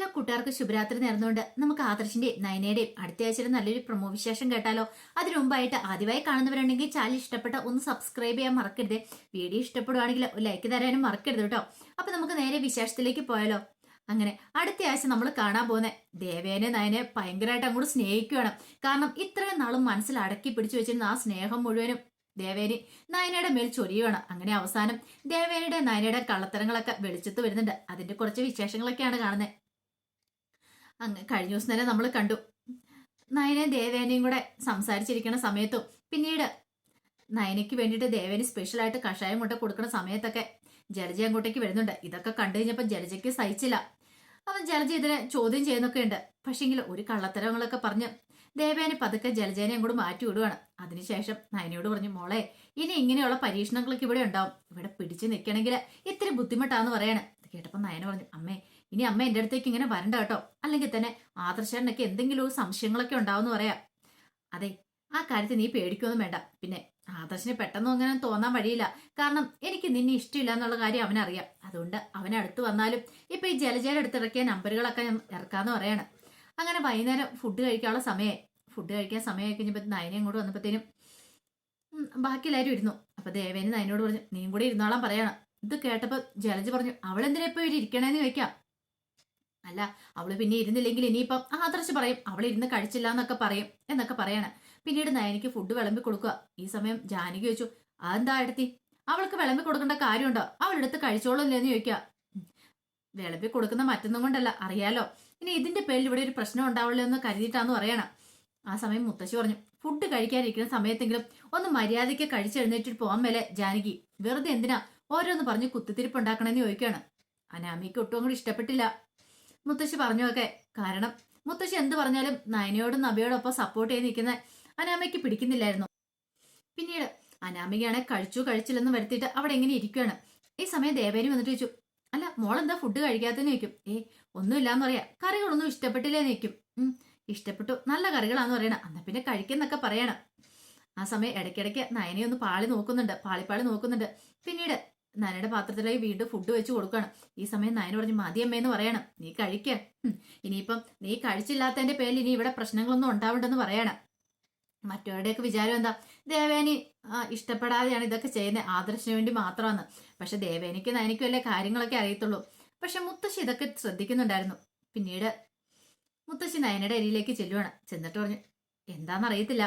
എല്ലാ കൂട്ടുകാർക്കും ശുഭരാത്രി നേർന്നുകൊണ്ട് നമുക്ക് ആദർശിന്റെയും നയനയുടെയും അടുത്ത ആഴ്ച നല്ലൊരു പ്രമോ വിശേഷം കേട്ടാലോ. അതിനു മുമ്പായിട്ട് ആദ്യമായി കാണുന്നവരുണ്ടെങ്കിൽ ചാനൽ ഇഷ്ടപ്പെട്ട ഒന്ന് സബ്സ്ക്രൈബ് ചെയ്യാൻ മറക്കരുത്. വീഡിയോ ഇഷ്ടപ്പെടുവാണെങ്കിൽ ലൈക്ക് തരാനും മറക്കരുത് കേട്ടോ. അപ്പൊ നമുക്ക് നേരെ വിശേഷത്തിലേക്ക് പോയാലോ. അങ്ങനെ അടുത്ത ആഴ്ച നമ്മൾ കാണാൻ പോകുന്ന ദേവേനെ നയനെ ഭയങ്കരമായിട്ട് അങ്ങോട്ട് സ്നേഹിക്കുകയാണ് കാരണം ഇത്രയും നാളും മനസ്സിൽ അടക്കി പിടിച്ചു വെച്ചിരുന്ന ആ സ്നേഹം മുഴുവനും ദേവേനി നയനയുടെ മേൽ ചൊരിയുകയാണ് അങ്ങനെ അവസാനം ദേവേനയുടെ നയനയുടെ കള്ളത്തരങ്ങളൊക്കെ വെളിച്ചത്ത് വരുന്നുണ്ട്. അതിന്റെ കുറച്ച് വിശേഷങ്ങളൊക്കെയാണ് കാണുന്നത്. അങ്ങ് കഴിഞ്ഞ ദിവസം തന്നെ നമ്മൾ കണ്ടു. നയനയും ദേവേനയും കൂടെ സംസാരിച്ചിരിക്കുന്ന സമയത്തും പിന്നീട് നയനയ്ക്ക് വേണ്ടിയിട്ട് ദേവേനി സ്പെഷ്യലായിട്ട് കഷായം കൊണ്ട് കൊടുക്കുന്ന സമയത്തൊക്കെ ജലജ അങ്ങോട്ടേക്ക് വരുന്നുണ്ട്. ഇതൊക്കെ കണ്ടു കഴിഞ്ഞപ്പോൾ ജലജയ്ക്ക് സഹിച്ചില്ല. അവൻ ജലജ ഇതിനെ ചോദ്യം ചെയ്യുന്നൊക്കെ ഉണ്ട്. പക്ഷേങ്കിൽ ഒരു കള്ളത്തരങ്ങളൊക്കെ പറഞ്ഞ് ദേവേനെ പതുക്കെ ജലജേനെ അങ്ങോട്ട് മാറ്റി വിടുവാണ്. അതിനുശേഷം നയനയോട് പറഞ്ഞു മോളെ ഇനി ഇങ്ങനെയുള്ള പരീക്ഷണങ്ങളൊക്കെ ഇവിടെ ഉണ്ടാവും. ഇവിടെ പിടിച്ചു നിൽക്കണമെങ്കിൽ ഇത്തിരി ബുദ്ധിമുട്ടാന്ന് പറയാണ്. കേട്ടപ്പോൾ നയന പറഞ്ഞു അമ്മേ ഇനി അമ്മ എന്റെ അടുത്തേക്ക് ഇങ്ങനെ വരണ്ട കേട്ടോ. അല്ലെങ്കിൽ തന്നെ ആദർശനൊക്കെ എന്തെങ്കിലും ഒരു സംശയങ്ങളൊക്കെ ഉണ്ടാവുമെന്ന് പറയാം. അതെ ആ കാര്യത്തിൽ നീ പേടിക്കൊന്നും വേണ്ട. പിന്നെ ആദർശന് പെട്ടെന്നും അങ്ങനെ തോന്നാൻ വഴിയില്ല. കാരണം എനിക്ക് നിന്നെ ഇഷ്ടമില്ല എന്നുള്ള കാര്യം അവനറിയാം. അതുകൊണ്ട് അവനടുത്ത് വന്നാലും ഇപ്പൊ ഈ ജലജയുടെ അടുത്ത് ഇറക്കിയ നമ്പറുകളൊക്കെ ഇറക്കാന്ന് പറയാണ്. അങ്ങനെ വൈകുന്നേരം ഫുഡ് കഴിക്കാനുള്ള സമയം ഫുഡ് കഴിക്കാൻ സമയം കഴിഞ്ഞപ്പോൾ നയനയും കൂടെ വന്നപ്പോഴത്തേനും ബാക്കി എല്ലാവരും ഇരുന്നു. അപ്പൊ ദേവേന് നയനോട് പറഞ്ഞു നീയും കൂടെ ഇരുന്നോളാൻ പറയണം. ഇത് കേട്ടപ്പോ ജലജ് പറഞ്ഞു അവളെന്തിനാ ഇപ്പൊ ഇവിടെ ഇരിക്കണേന്ന് ചോദിക്കാം. അല്ല അവൾ പിന്നെ ഇരുന്നില്ലെങ്കിൽ ഇനിയിപ്പം ആദർശ് പറയും അവൾ ഇരുന്ന് കഴിച്ചില്ല എന്നൊക്കെ പറയും എന്നൊക്കെ പറയാണ്. പിന്നീട് നയനിക്ക് ഫുഡ് വിളമ്പി കൊടുക്കുക. ഈ സമയം ജാനകി ചോദിച്ചു അതെന്താ എടുത്തി? അവൾക്ക് വിളമ്പി കൊടുക്കേണ്ട കാര്യമുണ്ടോ? അവളെടുത്ത് കഴിച്ചോളൂല്ലേന്ന് ചോദിക്കുക. ഉം. വിളമ്പി കൊടുക്കുന്ന മറ്റൊന്നും കൊണ്ടല്ല അറിയാലോ. ഇനി ഇതിന്റെ പേരിൽ ഇവിടെ ഒരു പ്രശ്നം ഉണ്ടാവുള്ളൂ എന്ന് കരുതിയിട്ടാന്ന് പറയണം. ആ സമയം മുത്തശ്ശി പറഞ്ഞു ഫുഡ് കഴിക്കാനിരിക്കുന്ന സമയത്തെങ്കിലും ഒന്ന് മര്യാദയ്ക്ക് കഴിച്ചെഴുന്നേറ്റിട്ട് പോകാൻ മേലെ ജാനകി. വെറുതെ എന്തിനാ ഓരോന്ന് പറഞ്ഞ് കുത്തിത്തിരിപ്പ് ഉണ്ടാക്കണമെന്ന് ചോദിക്കുകയാണ് അനാമിക്ക് ഒട്ടും അങ്ങോട്ട് ഇഷ്ടപ്പെട്ടില്ല. മുത്തശ്ശി പറഞ്ഞൊക്കെ കാരണം മുത്തശ്ശി എന്ത് പറഞ്ഞാലും നയനയോടും നബിയോടൊപ്പം സപ്പോർട്ട് ചെയ്ത് നിൽക്കുന്ന അനാമയ്ക്ക് പിടിക്കുന്നില്ലായിരുന്നു. പിന്നീട് അനാമികയാണെ കഴിച്ചു കഴിച്ചില്ലെന്ന് വരുത്തിയിട്ട് അവിടെ എങ്ങനെ ഇരിക്കുകയാണ് ഈ സമയം ദേവേനി വന്നിട്ട് ചോദിച്ചു അല്ല മോളെന്താ ഫുഡ് കഴിക്കാത്തതിന് ചോദിക്കും. ഏ ഒന്നുമില്ലാന്ന് പറയാ. കറികളൊന്നും ഇഷ്ടപ്പെട്ടില്ലേ ചോദിക്കും. ഇഷ്ടപ്പെട്ടു. നല്ല കറികളാന്ന് പറയണം. എന്നാ പിന്നെ കഴിക്കുന്നൊക്കെ പറയണം. ആ സമയം ഇടയ്ക്കിടയ്ക്ക് നയനെ ഒന്ന് പാളി നോക്കുന്നുണ്ട് പാളിപ്പാളി നോക്കുന്നുണ്ട്. പിന്നീട് നയനയുടെ പാത്രത്തിലേക്ക് വീണ്ടും ഫുഡ് വെച്ച് കൊടുക്കണം. ഈ സമയം നയന പറഞ്ഞു മതിയമ്മേന്ന് പറയണം. നീ കഴിക്ക. ഇനിയിപ്പം നീ കഴിച്ചില്ലാത്തതിന്റെ പേരിൽ ഇനി ഇവിടെ പ്രശ്നങ്ങളൊന്നും ഉണ്ടാവണ്ടെന്ന് പറയണം. മറ്റവരുടെയൊക്കെ വിചാരം എന്താ? ദേവേനി ഇഷ്ടപ്പെടാതെയാണ് ഇതൊക്കെ ചെയ്യുന്നത് ആദർശന് വേണ്ടി മാത്രമാണ് പക്ഷെ ദേവേനിക്ക് നയനിക്കും അല്ലേ കാര്യങ്ങളൊക്കെ അറിയത്തുള്ളൂ. പക്ഷെ മുത്തശ്ശി ഇതൊക്കെ ശ്രദ്ധിക്കുന്നുണ്ടായിരുന്നു. പിന്നീട് മുത്തശ്ശി നയനയുടെ അരിയിലേക്ക് ചെല്ലുവാണ്. ചെന്നിട്ട് പറഞ്ഞു എന്താണെന്നറിയത്തില്ല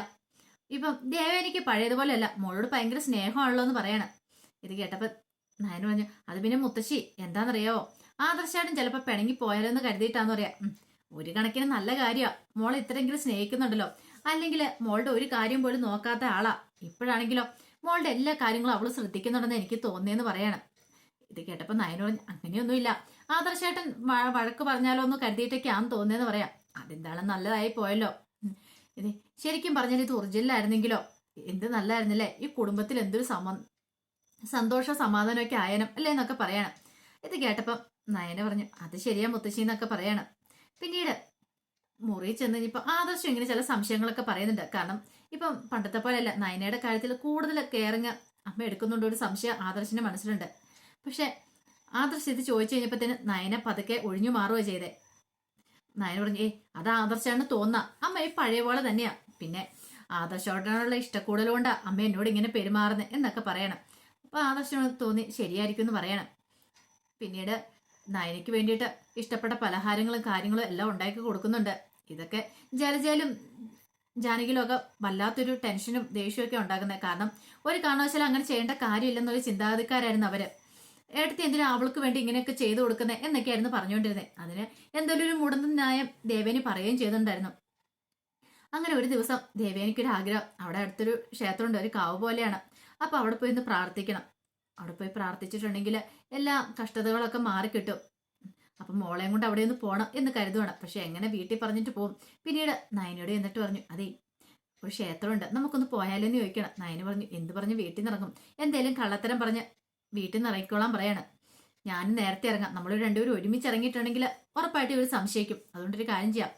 ഇപ്പം ദേവേനിക്ക് പഴയതുപോലെയല്ല. മോളോട് ഭയങ്കര സ്നേഹമാണല്ലോ എന്ന് പറയണം. ഇത് കേട്ടപ്പോൾ നയന പറഞ്ഞു അത് പിന്നെ മുത്തശ്ശി എന്താണെന്നറിയോ ആദർശായിട്ടും ചിലപ്പോൾ പിണങ്ങി പോയാലോ എന്ന് കരുതിയിട്ടാന്ന് പറയാ. ഒരു കണക്കിന് നല്ല കാര്യമാണ് മോൾ ഇത്രയെങ്കിലും സ്നേഹിക്കുന്നുണ്ടല്ലോ. അല്ലെങ്കിൽ മോളുടെ ഒരു കാര്യം പോലും നോക്കാത്ത ആളാ. ഇപ്പോഴാണെങ്കിലോ മോളുടെ എല്ലാ കാര്യങ്ങളും അവൾ ശ്രദ്ധിക്കുന്നുണ്ടെന്ന് എനിക്ക് തോന്നിയെന്ന് പറയണം. ഇത് കേട്ടപ്പോൾ നയനോട് അങ്ങനെയൊന്നുമില്ല. ആദർശേട്ടൻ വഴക്ക് പറഞ്ഞാലോ എന്ന് കരുതിയിട്ടൊക്കെയാന്ന് തോന്നിയെന്ന് പറയാം. അതെന്താണ് നല്ലതായി പോയല്ലോ. ഇത് ശരിക്കും പറഞ്ഞാൽ ഇത് ഒറിജിനലായിരുന്നെങ്കിലോ? എന്ത് നല്ലായിരുന്നില്ലേ? ഈ കുടുംബത്തിൽ എന്തൊരു സമ സന്തോഷ സമാധാനമൊക്കെ ആയനം അല്ലേ എന്നൊക്കെ പറയണം. ഇത് കേട്ടപ്പം നയന പറഞ്ഞു അത് ശരിയാ മുത്തശ്ശി എന്നൊക്കെ പറയണം. പിന്നീട് മുറി ചെന്ന് ഇപ്പം ആദർശം ഇങ്ങനെ ചില സംശയങ്ങളൊക്കെ പറയുന്നുണ്ട്. കാരണം ഇപ്പം പണ്ടത്തെ പോലെയല്ല നയനയുടെ കാര്യത്തിൽ കൂടുതൽ കെയറിങ് അമ്മ എടുക്കുന്നുണ്ട് ഒരു സംശയം ആദർശിന്റെ മനസ്സിലുണ്ട്. പക്ഷെ ആദർശ് ഇത് ചോദിച്ചു കഴിഞ്ഞപ്പോഴത്തേന് നയന പതുക്കെ ഒഴിഞ്ഞു മാറുകയോ ചെയ്തേ. നയന പറഞ്ഞു ഏ അത് ആദർശാണ് തോന്നാ. അമ്മ ഈ പഴയ പോലെ തന്നെയാ. പിന്നെ ആദർശോടനുള്ള ഇഷ്ടക്കൂടലുകൊണ്ടാണ് കൊണ്ടാ അമ്മ എന്നോട് ഇങ്ങനെ പെരുമാറുന്നത് എന്നൊക്കെ പറയണം. അപ്പൊ ആദർശനോട് തോന്നി. ശരിയായിരിക്കും എന്ന് പറയണം. പിന്നീട് നയനയ്ക്ക് വേണ്ടിയിട്ട് ഇഷ്ടപ്പെട്ട പലഹാരങ്ങളും കാര്യങ്ങളും എല്ലാം ഉണ്ടാക്കി കൊടുക്കുന്നുണ്ട്. ഇതൊക്കെ ജലജയിലും ജാനകിലും വല്ലാത്തൊരു ടെൻഷനും ദേഷ്യവും ഒക്കെ ഉണ്ടാക്കുന്നത് കാരണം ഒരു കാരണവശാലും അങ്ങനെ ചെയ്യേണ്ട കാര്യമില്ലെന്നൊരു ചിന്താഗതിക്കാരായിരുന്നു അവർ. ഏട്ടത്തി എന്തിനാ അവൾക്ക് വേണ്ടി ഇങ്ങനെയൊക്കെ ചെയ്തു കൊടുക്കുന്നത് എന്നൊക്കെയായിരുന്നു പറഞ്ഞുകൊണ്ടിരുന്നത് അതിന് എന്തെങ്കിലും ഒരു മുടന്ത ന്യായം ദേവേനി പറയുകയും ചെയ്തിട്ടുണ്ടായിരുന്നു. അങ്ങനെ ഒരു ദിവസം ദേവേനിക്കൊരു ആഗ്രഹം. അവിടെ അടുത്തൊരു ക്ഷേത്രമുണ്ട്. ഒരു കാവ് പോലെയാണ്. അപ്പൊ അവിടെ പോയി ഒന്ന് പ്രാർത്ഥിക്കണം. അവിടെ പോയി പ്രാർത്ഥിച്ചിട്ടുണ്ടെങ്കിൽ എല്ലാ കഷ്ടതകളൊക്കെ മാറിക്കിട്ടും അപ്പം മോളെയും കൊണ്ട് അവിടെ ഒന്ന് പോകണം എന്ന് കരുതുവാണ്. പക്ഷെ എങ്ങനെ വീട്ടിൽ പറഞ്ഞിട്ട് പോകും പിന്നീട് നയനോട് എന്നിട്ട് പറഞ്ഞു അതെ ഒരു ക്ഷേത്രമുണ്ട്. നമുക്കൊന്ന് പോയാലെന്ന് ചോദിക്കണം. നയന് പറഞ്ഞു എന്ത് പറഞ്ഞു വീട്ടിൽ നിന്ന് ഇറങ്ങും? എന്തേലും കള്ളത്തരം പറഞ്ഞ് വീട്ടിൽ നിന്ന് ഇറങ്ങിക്കോളാൻ പറയാണ്. ഞാൻ നേരത്തെ ഇറങ്ങാം. നമ്മൾ രണ്ടുപേരും ഒരുമിച്ച് ഇറങ്ങിയിട്ടുണ്ടെങ്കിൽ ഉറപ്പായിട്ട് ഇവർ സംശയിക്കും. അതുകൊണ്ടൊരു കാര്യം ചെയ്യാം.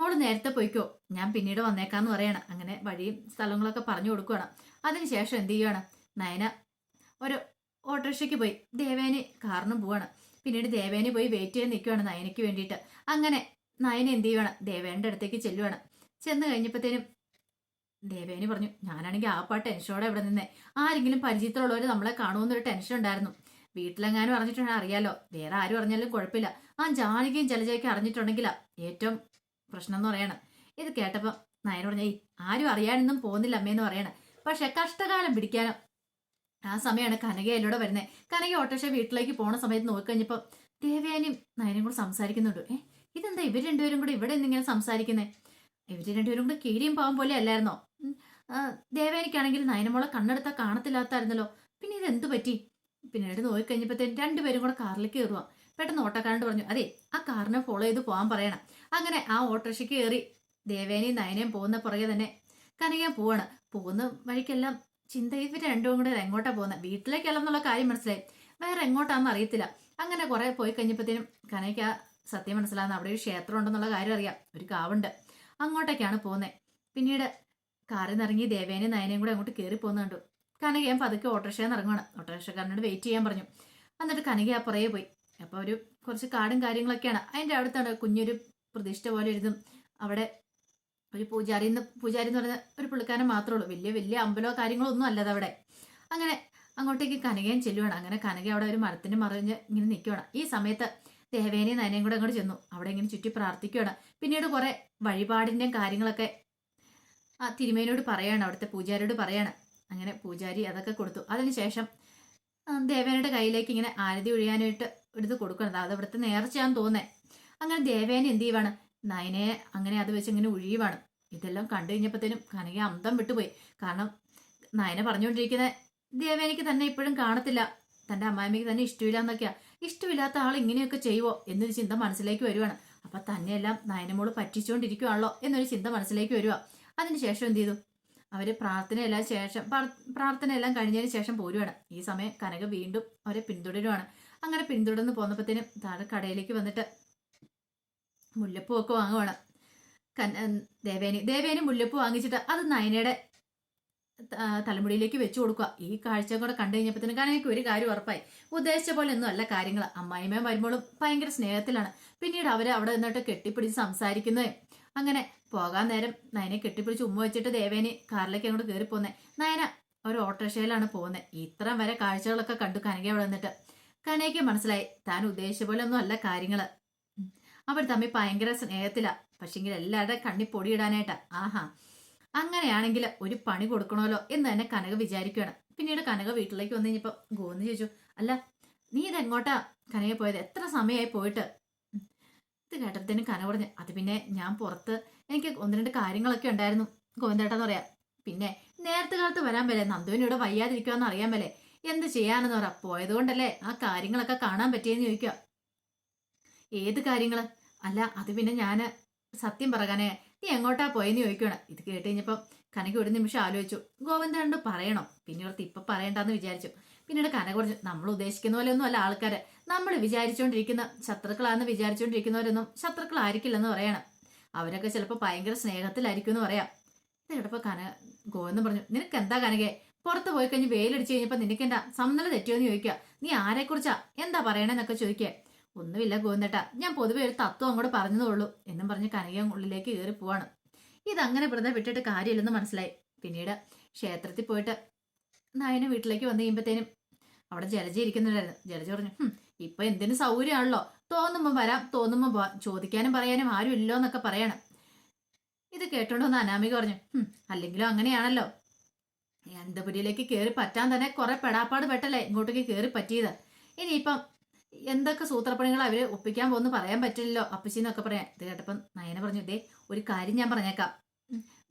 മോൾ നേരത്തെ പോയിക്കോ. ഞാൻ പിന്നീട് വന്നേക്കാന്ന് പറയണം. അങ്ങനെ വഴിയും സ്ഥലങ്ങളൊക്കെ പറഞ്ഞു കൊടുക്കുകയാണ് അതിനുശേഷം എന്ത് ചെയ്യുകയാണ് നയന ഒരു ഓട്ടോറിക്ഷയ്ക്ക് പോയി. ദേവേന് കാറിനും പോവാണ്. പിന്നീട് ദേവേന് പോയി വെയിറ്റ് ചെയ്യാൻ നിൽക്കുവാണ് നയനയ്ക്ക് വേണ്ടിയിട്ട്. അങ്ങനെ നയന എന്ത് ചെയ്യുവാണ്? ദേവേന്റെ അടുത്തേക്ക് ചെല്ലുവാണ്. ചെന്ന് കഴിഞ്ഞപ്പോഴത്തേനും ദേവേനി പറഞ്ഞു ഞാനാണെങ്കിൽ ആ പാ ടെൻഷനോടെ ഇവിടെ നിന്നേ. ആരെങ്കിലും പരിചയത്തിലുള്ളവർ നമ്മളെ കാണുമെന്നൊരു ടെൻഷൻ ഉണ്ടായിരുന്നു. വീട്ടിലെങ്ങാനും അറിഞ്ഞിട്ടുണ്ടെങ്കിൽ അറിയാലോ. വേറെ ആരും അറിഞ്ഞാലും കുഴപ്പമില്ല. ആ ജാനകിയും ജലജയൊക്കെ അറിഞ്ഞിട്ടുണ്ടെങ്കിലാ ഏറ്റവും പ്രശ്നം എന്ന് പറയണം. ഇത് കേട്ടപ്പോൾ നായന പറഞ്ഞ "ഏയ്, ആരും അറിയാനൊന്നും പോകുന്നില്ല അമ്മയെന്ന് പറയണം. പക്ഷെ കഷ്ടകാലം പിടിക്കാനും ആ സമയമാണ് കനക അതിലൂടെ വരുന്നത് കനക ഓട്ടോറിക്ഷ വീട്ടിലേക്ക് പോണ സമയത്ത് നോക്കിക്കഴിഞ്ഞപ്പോൾ ദേവയാനിയും നയനും കൂടെ സംസാരിക്കുന്നുണ്ട്. ഏ ഇതെന്താ ഇവർ രണ്ടുപേരും കൂടെ ഇവിടെ നിന്നിങ്ങനെ സംസാരിക്കുന്നേ? ഇവർ രണ്ടുപേരും കൂടെ കീരിയും പാവം പോലെ അല്ലായിരുന്നോ? ദേവേനിക്കാണെങ്കിൽ നയനമോളെ കണ്ണെടുത്താൽ കാണത്തില്ലാത്തായിരുന്നല്ലോ. പിന്നെ ഇത് എന്തു പറ്റി? പിന്നീട് നോക്കിക്കഴിഞ്ഞപ്പോഴത്തേനും രണ്ടുപേരും കൂടെ കാറിലേക്ക് കയറുക പെട്ടെന്ന് ഓട്ടോക്കാരൻ പറഞ്ഞു അതെ ആ കാറിനെ ഫോളോ ചെയ്ത് പോകാൻ പറയണം. അങ്ങനെ ആ ഓട്ടോറിക്ഷയ്ക്ക് കയറി ദേവേനയും നയനയും പോകുന്ന പുറകെ തന്നെ കനകയും പോവാണ്. പോകുന്ന വഴിക്കെല്ലാം ചിന്ത ഇവർ രണ്ടും കൂടെ എങ്ങോട്ടാ പോകുന്നത് വീട്ടിലേക്കല്ലെന്നുള്ള കാര്യം മനസ്സിലായി. വേറെ എങ്ങോട്ടാണെന്ന് അറിയത്തില്ല. അങ്ങനെ കുറെ പോയി കഴിഞ്ഞപ്പോഴത്തേനും കനയ്ക്ക് ആ സത്യം മനസ്സിലാകുന്ന അവിടെ ഒരു ക്ഷേത്രം ഉണ്ടെന്നുള്ള കാര്യം അറിയാം. ഒരു കാവുണ്ട്. അങ്ങോട്ടേക്കാണ് പോകുന്നത് പിന്നീട് കാറിൽ നിന്ന് ഇറങ്ങി ദേവേനയും നയനയും കൂടെ അങ്ങോട്ട് കയറി പോകുന്ന കണ്ടു. കനക ഞാൻ പതുക്കെ ഓട്ടോറിക്ഷയിൽ നിന്ന് ഇറങ്ങുകയാണ് ഓട്ടോറിക്ഷക്കാരനോട് വെയിറ്റ് ചെയ്യാൻ പറഞ്ഞു. എന്നിട്ട് കനക ആ പുറകെ പോയി. അപ്പോൾ ഒരു കുറച്ച് കാടും കാര്യങ്ങളൊക്കെയാണ്. അതിന്റെ അടുത്താണ് കുഞ്ഞൊരു പ്രതിഷ്ഠ പോലെ എഴുതും അവിടെ ഒരു പൂജാരി എന്ന് പൂജാരി എന്ന് പറയുന്ന ഒരു പുള്ളിക്കാരൻ മാത്രമേ ഉള്ളൂ. വലിയ വലിയ അമ്പലോ കാര്യങ്ങളോ ഒന്നും അല്ലത് അവിടെ. അങ്ങനെ അങ്ങോട്ടേക്ക് കനകയും ചെല്ലുവാണ്. അങ്ങനെ കനക അവിടെ ഒരു മരത്തിന് മറിഞ്ഞ് ഇങ്ങനെ നിൽക്കുവാണ്. ഈ സമയത്ത് ദേവേനയും നയനയും കൂടെ അങ്ങോട്ട് ചെന്നു. അവിടെ ഇങ്ങനെ ചുറ്റി പ്രാർത്ഥിക്കുകയാണ് പിന്നീട് കുറെ വഴിപാടിന്റെയും കാര്യങ്ങളൊക്കെ ആ തിരുമേനോട് പറയാണ്. അവിടുത്തെ പൂജാരിയോട് പറയാണ്. അങ്ങനെ പൂജാരി അതൊക്കെ കൊടുത്തു. അതിനുശേഷം ദേവേനയുടെ കയ്യിലേക്ക് ഇങ്ങനെ ആരതി ഒഴിയാനായിട്ട് എടുത്ത് കൊടുക്കണം അത് അവിടുത്തെ നേർച്ചയാന്ന് തോന്നേ. അങ്ങനെ ദേവേനെ എന്ത് ചെയ്യുവാണ്? നയനയെ അങ്ങനെ അത് വെച്ച് ഇങ്ങനെ ഒഴിയുവാണ് ഇതെല്ലാം കണ്ടു കഴിഞ്ഞപ്പോഴത്തേനും കനക അന്തം വിട്ടുപോയി. കാരണം നയന പറഞ്ഞുകൊണ്ടിരിക്കുന്ന ദേവേനയ്ക്ക് തന്നെ ഇപ്പോഴും കാണത്തില്ല. തന്റെ അമ്മായിമ്മയ്ക്ക് തന്നെ ഇഷ്ടമില്ല എന്നൊക്കെയാ. ഇഷ്ടമില്ലാത്ത ആൾ ഇങ്ങനെയൊക്കെ ചെയ്യുമോ എന്നൊരു ചിന്ത മനസ്സിലേക്ക് വരുവാണ്. അപ്പൊ തന്നെയെല്ലാം നയനമോൾ പറ്റിച്ചുകൊണ്ടിരിക്കുവാണല്ലോ എന്നൊരു ചിന്ത മനസ്സിലേക്ക് വരുക അതിനുശേഷം എന്ത് ചെയ്തു? അവർ പ്രാർത്ഥനയെല്ലാം ശേഷം പ്രാർ- പ്രാർത്ഥനയെല്ലാം കഴിഞ്ഞതിന് ശേഷം പോരുവാണ്. ഈ സമയം കനക വീണ്ടും അവരെ പിന്തുടരുവാണ്. അങ്ങനെ പിന്തുടർന്ന് പോന്നപ്പത്തേനും താഴെ കടയിലേക്ക് വന്നിട്ട് മുല്ലപ്പൂ ഒക്കെ വാങ്ങുവാണ് ദേവേനി ദേവേനി മുല്ലപ്പൂ വാങ്ങിച്ചിട്ട് അത് നയനയുടെ തലമുടിയിലേക്ക് വെച്ചു കൊടുക്കുക ഈ കാഴ്ച കൂടെ കണ്ടു കഴിഞ്ഞപ്പോഴത്തേനും എനിക്ക് ഒരു കാര്യം ഉറപ്പായി. ഉദ്ദേശിച്ച പോലെ ഒന്നും അല്ല കാര്യങ്ങൾ അമ്മായിമ്മയും വരുമ്പോഴും ഭയങ്കര സ്നേഹത്തിലാണ്. പിന്നീട് അവർ അവിടെ നിന്നിട്ട് കെട്ടിപ്പിടിച്ച് സംസാരിക്കുന്നതേ അങ്ങനെ പോകാൻ നേരം നയനെ കെട്ടിപ്പിടിച്ച് ഉമ്മ വെച്ചിട്ട് ദേവേനി കാറിലേക്ക് അങ്ങോട്ട് കയറി പോന്നെ നയന ഒരു ഓട്ടോറിക്ഷയിലാണ് പോകുന്നത് ഇത്രയും വരെ കാഴ്ചകളൊക്കെ കണ്ടു കനകെ അവിടെ നിന്നിട്ട്. കനയ്ക്ക് മനസ്സിലായി. താൻ ഉദ്ദേശിച്ച പോലെ ഒന്നും അല്ല കാര്യങ്ങൾ. അവൾ തമ്മിൽ ഭയങ്കര സ്നേഹത്തില. പക്ഷെങ്കിൽ എല്ലാവരുടെ കണ്ണി പൊടിയിടാനായിട്ടാ. ആഹാ. അങ്ങനെയാണെങ്കിൽ ഒരു പണി കൊടുക്കണമല്ലോ എന്ന് തന്നെ കനക വിചാരിക്കുകയാണ് പിന്നീട് കനക വീട്ടിലേക്ക് വന്നു കഴിഞ്ഞപ്പോ ഗോന്ന് ചോദിച്ചു അല്ല നീ ഇതെങ്ങോട്ടാ കനക പോയത്? എത്ര സമയമായി പോയിട്ട്. ഇത് കേട്ടപ്പത്തേനും കന പറഞ്ഞു അത് പിന്നെ ഞാൻ പുറത്ത് എനിക്ക് ഒന്ന് രണ്ട് കാര്യങ്ങളൊക്കെ ഉണ്ടായിരുന്നു ഗോവിന്ദേട്ടാന്ന് പറയാം. പിന്നെ നേരത്തെ കാലത്ത് വരാൻ വരെ നന്ദുവിന് ഇവിടെ വയ്യാതിരിക്കുവാന്ന് അറിയാൻ മേലെ എന്ത് ചെയ്യാനെന്ന് പറ പോയതുകൊണ്ടല്ലേ ആ കാര്യങ്ങളൊക്കെ കാണാൻ പറ്റിയെന്ന് ചോദിക്കുക. ഏത് കാര്യങ്ങൾ? അല്ല അത് പിന്നെ ഞാൻ സത്യം പറകാനേ നീ എങ്ങോട്ടാ പോയെന്ന് ചോദിക്കുകയാണ് ഇത് കേട്ട് കഴിഞ്ഞപ്പം കനക ഒരു നിമിഷം ആലോചിച്ചു. ഗോവിന്ദനോട് പറയണം. പിന്നെ ഓർത്ത് ഇപ്പൊ പറയണ്ടെന്ന് വിചാരിച്ചു. പിന്നീട് കനക കുറച്ച് നമ്മൾ ഉദ്ദേശിക്കുന്ന പോലെ ഒന്നും അല്ല ആൾക്കാര്. നമ്മൾ വിചാരിച്ചുകൊണ്ടിരിക്കുന്ന ശത്രുക്കളാണെന്ന് വിചാരിച്ചുകൊണ്ടിരിക്കുന്നവരൊന്നും ശത്രുക്കളായിരിക്കില്ലെന്ന് പറയണം. അവരൊക്കെ ചിലപ്പോൾ ഭയങ്കര സ്നേഹത്തിലായിരിക്കും എന്ന് പറയാം. ഇത് കന ഗോവിന്ദൻ പറഞ്ഞു നിനക്ക് എന്താ കനകെ? പുറത്ത് പോയി കഴിഞ്ഞ് വെയിലടിച്ചു കഴിഞ്ഞപ്പോ നിനക്ക് എന്താ സമ്മല തെറ്റിയോന്ന് ചോദിക്കുക നീ ആരെക്കുറിച്ചാ? എന്താ പറയണെന്നൊക്കെ ചോദിക്കുക ഒന്നുമില്ല ഗോന്തട്ട ഞാൻ പൊതുവെ ഒരു തത്വം അങ്ങോട്ട് പറഞ്ഞതേ എന്നും പറഞ്ഞ് കനകയും ഉള്ളിലേക്ക് കയറി പോവാണ്. ഇതങ്ങനെ വെറുതെ വിട്ടിട്ട് കാര്യമില്ലെന്ന് മനസ്സിലായി. പിന്നീട് ക്ഷേത്രത്തിൽ പോയിട്ട് നായന വീട്ടിലേക്ക് വന്നു കഴിയുമ്പോഴത്തേനും അവിടെ ജലജ ഇരിക്കുന്നുണ്ടായിരുന്നു. ജലജ പറഞ്ഞു "ഹും, ഇപ്പൊ എന്തിനു സൗകര്യമാണല്ലോ? തോന്നുമ്പോ വരാം തോന്നുമ്പോ പോവാം ചോദിക്കാനും പറയാനും ആരും എന്നൊക്കെ പറയണം. ഇത് കേട്ടോണ്ടോന്ന് അനാമിക പറഞ്ഞു "ഹും, അല്ലെങ്കിലും അങ്ങനെയാണല്ലോ. അനന്തപുരിയിലേക്ക് കയറി പറ്റാൻ തന്നെ കുറെ പെടാപ്പാട് പെട്ടല്ലേ ഇങ്ങോട്ടേക്ക് കയറി പറ്റിയത്? ഇനിയിപ്പം എന്തൊക്കെ സൂത്രപ്പണികൾ അവർ ഒപ്പിക്കാൻ പോകുന്നു പറയാൻ പറ്റില്ലല്ലോ അപ്പച്ചി എന്നൊക്കെ പറയാം ഇത് കേട്ടപ്പം നയന പറഞ്ഞു ദേ ഒരു കാര്യം ഞാൻ പറഞ്ഞേക്കാം.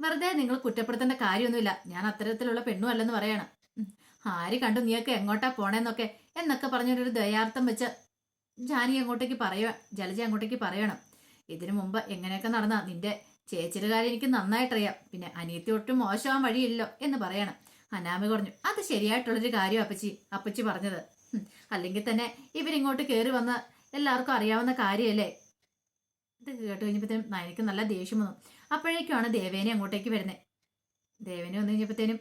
വെറുതെ നിങ്ങൾ കുറ്റപ്പെടുത്തേണ്ട കാര്യമൊന്നുമില്ല. ഞാൻ അത്തരത്തിലുള്ള പെണ്ണും അല്ലെന്ന് പറയണം ആര് കണ്ടു നീയൊക്കെ എങ്ങോട്ടാ പോണേന്നൊക്കെ? എന്നൊക്കെ പറഞ്ഞൊരു ദയാർത്ഥം വെച്ച് ജാനി അങ്ങോട്ടേക്ക് പറയുക ജലജ അങ്ങോട്ടേക്ക് പറയണം. ഇതിനു മുമ്പ് എങ്ങനെയൊക്കെ നടന്ന? നിന്റെ ചേച്ചിയുടെ കാര്യം എനിക്ക് നന്നായിട്ടറിയാം. പിന്നെ അനിയത്തി ഒട്ടും മോശമാൻ വഴിയില്ലോ എന്ന് പറയണം. അനാമി പറഞ്ഞു അത് ശരിയായിട്ടുള്ളൊരു കാര്യം അപ്പച്ചി അപ്പച്ചി പറഞ്ഞത്. അല്ലെങ്കിൽ തന്നെ ഇവരിങ്ങോട്ട് കയറി വന്ന എല്ലാവർക്കും അറിയാവുന്ന കാര്യമല്ലേ? ഇത് കേട്ട് കഴിഞ്ഞപ്പോഴത്തേനും നയനക്ക് നല്ല ദേഷ്യം വന്നു. അപ്പോഴേക്കുമാണ് ദേവേനെ അങ്ങോട്ടേക്ക് വരുന്നത് ദേവേനെ വന്നു കഴിഞ്ഞപ്പോഴത്തേനും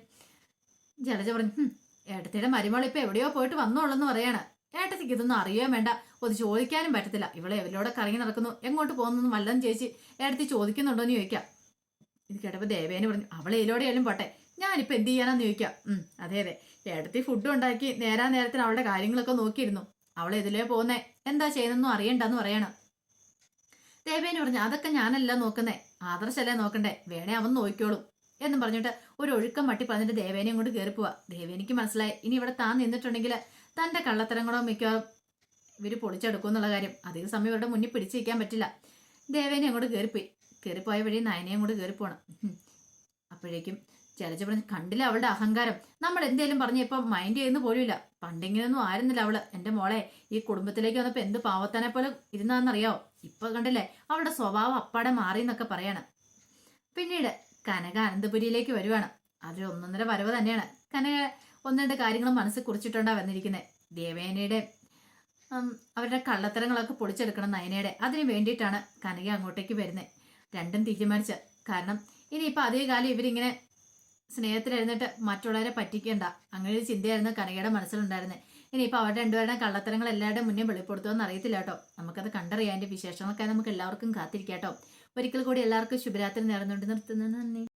ജലജ പറഞ്ഞു "ഹും, ഏട്ടത്തിയുടെ മരുമോൾ ഇപ്പൊ എവിടെയോ പോയിട്ട് വന്നോളെന്ന് പറയാണ്. ഏട്ടത്തിക്ക് ഇതൊന്നും അറിയാൻ വേണ്ട. ഒന്ന് ചോദിക്കാനും പറ്റത്തില്ല. ഇവളെ എവരോടെ കറങ്ങി നടക്കുന്നു. എങ്ങോട്ട് പോകുന്നു വല്ലതും ചേച്ചി എടുത്ത് ചോദിക്കുന്നുണ്ടോ എന്ന് ചോദിക്കാം. ഇത് കേട്ടപ്പോൾ ദേവേനെ പറഞ്ഞു അവളെ ഇതിലൂടെയാലും പോട്ടെ. ഞാനിപ്പോൾ എന്ത് ചെയ്യാനാന്ന് ചോദിക്കാം. അതെ അതെ. ഏടത്തി ഫുഡ് ഉണ്ടാക്കി നേരാ നേരത്തിന് അവളുടെ കാര്യങ്ങളൊക്കെ നോക്കിയിരുന്നു. അവൾ ഇതിലേ പോകുന്നേ? എന്താ ചെയ്യുന്നതെന്നും അറിയണ്ടെന്ന് പറയണം. ദേവേനെ പറഞ്ഞു അതൊക്കെ ഞാനല്ല നോക്കുന്നേ. ആദർശല്ലേ നോക്കണ്ടേ. വേണേ അവൻ നോക്കിക്കോളും. എന്നും പറഞ്ഞിട്ട് ഒരു ഒഴുക്കം മട്ടി പറഞ്ഞിട്ട് ദേവേനെയും കൊണ്ട് കയറി പോവാ ദേവേനിക്ക് മനസ്സിലായി ഇനി ഇവിടെ താൻ നിന്നിട്ടുണ്ടെങ്കിൽ തന്റെ കള്ളത്തരങ്ങളോ മിക്കവാറും ഇവർ പൊളിച്ചെടുക്കും എന്നുള്ള കാര്യം. അധിക സമയം ഇവരുടെ മുന്നിൽ പിടിച്ചു നിൽക്കാൻ പറ്റില്ല. ദേവേനെ അങ്ങോട്ട് കയറിപ്പോയി കയറിപ്പോയ വഴി നയനെ അങ്ങോട്ട് കയറിപ്പോണം പോണം. അപ്പോഴേക്കും ചിലച്ച് പറഞ്ഞ് കണ്ടില്ല അവളുടെ അഹങ്കാരം. നമ്മൾ എന്തേലും പറഞ്ഞ ഇപ്പം മൈൻഡ് ചെയ്യുന്ന പോലുമില്ല. പണ്ടിങ്ങനെയൊന്നും ആയിരുന്നില്ല അവൾ. എന്റെ മോളെ ഈ കുടുംബത്തിലേക്ക് വന്നപ്പോൾ എന്ത് പാവത്തനെ പോലെ ഇരുന്നാന്നറിയാവോ? ഇപ്പൊ കണ്ടില്ലേ? അവളുടെ സ്വഭാവം അപ്പാടെ മാറി എന്നൊക്കെ പറയണം. പിന്നീട് കനക അനന്തപുരിയിലേക്ക് വരുവാണ്. അതൊരു ഒന്നൊന്നര വരവ് തന്നെയാണ്. കനക ഒന്ന് രണ്ട് കാര്യങ്ങൾ മനസ്സിൽ കുറിച്ചിട്ടുണ്ടാ വന്നിരിക്കുന്നത് ദേവേനയുടെ അവരുടെ കള്ളത്തരങ്ങളൊക്കെ പൊളിച്ചെടുക്കണം നയനയുടെ. അതിന് വേണ്ടിയിട്ടാണ് കനക അങ്ങോട്ടേക്ക് വരുന്നത് രണ്ടും തീരുമാനിച്ച. കാരണം ഇനിയിപ്പോൾ അതേ കാലം ഇവരിങ്ങനെ സ്നേഹത്തിലിരുന്നിട്ട് മറ്റുള്ളവരെ പറ്റിക്കണ്ട. അങ്ങനെ ഒരു ചിന്തയായിരുന്നു കനകയുടെ മനസ്സിലുണ്ടായിരുന്നത് ഇനിയിപ്പോൾ അവരുടെ രണ്ടുപേരുടെ കള്ളത്തരങ്ങൾ എല്ലാവരുടെയും മുന്നേ വെളിപ്പെടുത്തുമെന്ന് അറിയത്തില്ല കേട്ടോ. നമുക്കത് കണ്ടറിയാം. അതിന്റെ വിശേഷങ്ങളൊക്കെ നമുക്ക് എല്ലാവർക്കും കാത്തിരിക്കാം കേട്ടോ. ഒരിക്കൽ കൂടി എല്ലാവർക്കും ശുഭരാത്രി നേർന്നുകൊണ്ട് നിർത്തുന്നത് നന്ദി.